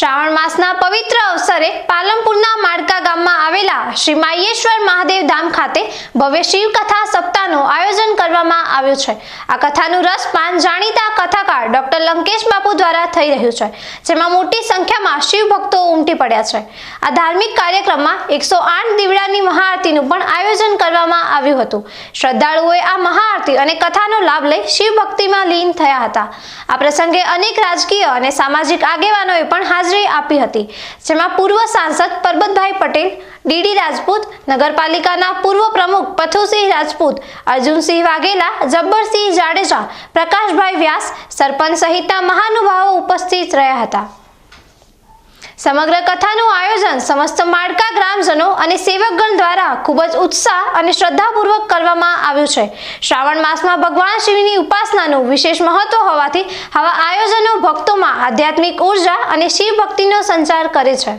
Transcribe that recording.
શ્રાવણ માસના પવિત્ર અવસરે પાલનપુરના માડકા ગામમાં આવેલા શ્રી માયેશ્વર મહાદેવ ધામ ખાતે ભવ્ય શિવ કથા સપ્તાહનું આયોજન કરવામાં આવ્યું છે. આ કથાનું રસપાન જાણીતા કથાકાર ડોક્ટર લંકેશ બાપુ દ્વારા થઈ રહ્યું છે, જેમાં મોટી સંખ્યામાં શિવ ભક્તો ઉમટી પડ્યા છે. આ ધાર્મિક કાર્યક્રમમાં એકસો આઠ દીવડાની મહાઆરતીનું પણ આયોજન કરવામાં આવ્યું હતું. શ્રદ્ધાળુઓએ આ મહાઆરતી અને કથાનો લાભ લઈ શિવ ભક્તિમાં લીન થયા હતા. આ પ્રસંગે અનેક રાજકીય અને સામાજિક આગેવાનોએ પણ હાજરી આપી હતી. જેમાં પૂર્વ સાંસદ પરબતભાઈ પટેલ, ડીડી રાજપૂત, નગરપાલિકાના પૂર્વ પ્રમુખ પથુસિંહ રાજપૂત, અર્જુનસિંહ વાઘેલા, જબ્બરસિંહ જાડેજા, પ્રકાશભાઈ વ્યાસ, સરપંચ સહિતના મહાનુભાવો ઉપસ્થિત રહ્યા હતા. સમગ્ર કથાનું આયોજન સમસ્ત માળકા ગ્રામજનો અને સેવકગણ દ્વારા ખૂબ જ ઉત્સાહ અને શ્રદ્ધાપૂર્વક કરવામાં આવ્યું છે. શ્રાવણ માસમાં ભગવાન શિવની ઉપાસનાનું વિશેષ મહત્વ હોવાથી આવા આયોજનો ભક્તોમાં આધ્યાત્મિક ઊર્જા અને શિવ ભક્તિનો સંચાર કરે છે.